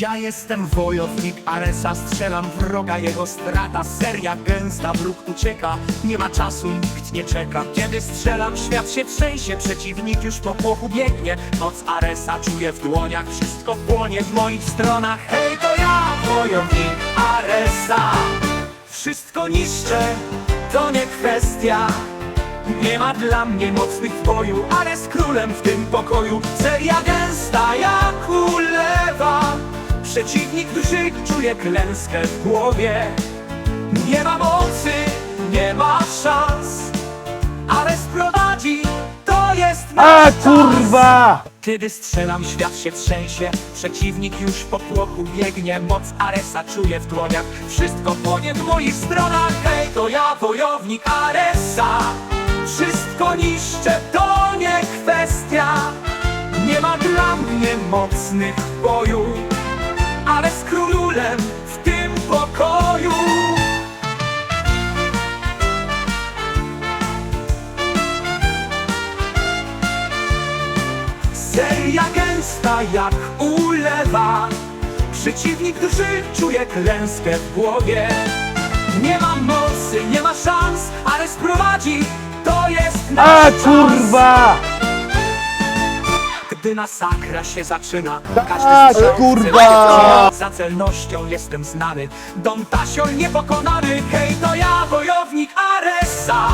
Ja jestem wojownik Aresa, strzelam wroga, jego strata. Seria gęsta, wróg ucieka, nie ma czasu, nikt nie czeka. Kiedy strzelam, świat się trzęsie, przeciwnik już po płochu biegnie. Moc Aresa czuję w dłoniach, wszystko płonie w moich stronach. Hej, to ja, wojownik Aresa. Wszystko niszczę, to nie kwestia. Nie ma dla mnie mocnych w boju, ale z królem w tym pokoju. Seria gęsta jak Przeciwnik duży czuje klęskę w głowie. Nie ma mocy, nie ma szans Ale sprowadzi, to jest A nasz czas. kurwa! Kiedy strzelam, świat się trzęsie Przeciwnik już po płochu biegnie Moc Aresa czuję w dłoniach. Wszystko płonie w moich stronach Hej, to ja, wojownik Aresa. Wszystko niszczę, to nie kwestia. Nie ma dla mnie mocnych w boju Ale z królem w tym pokoju Seria gęsta jak ulewa Przeciwnik duży czuje klęskę w głowie Nie ma mocy, nie ma szans Ale sprowadzi, to jest A nasz czas. kurwa! Gdy masakra się zaczyna, tak, każdy strzał kurwa! Za celnością jestem znany, Dom Tasiol niepokonany, hej to ja, wojownik Aresa.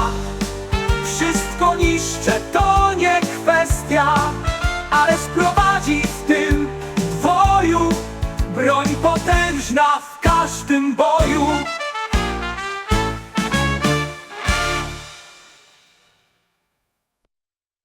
Wszystko niszczę, to nie kwestia, ale sprowadzi w tym dwoju, broń potężna w każdym boju.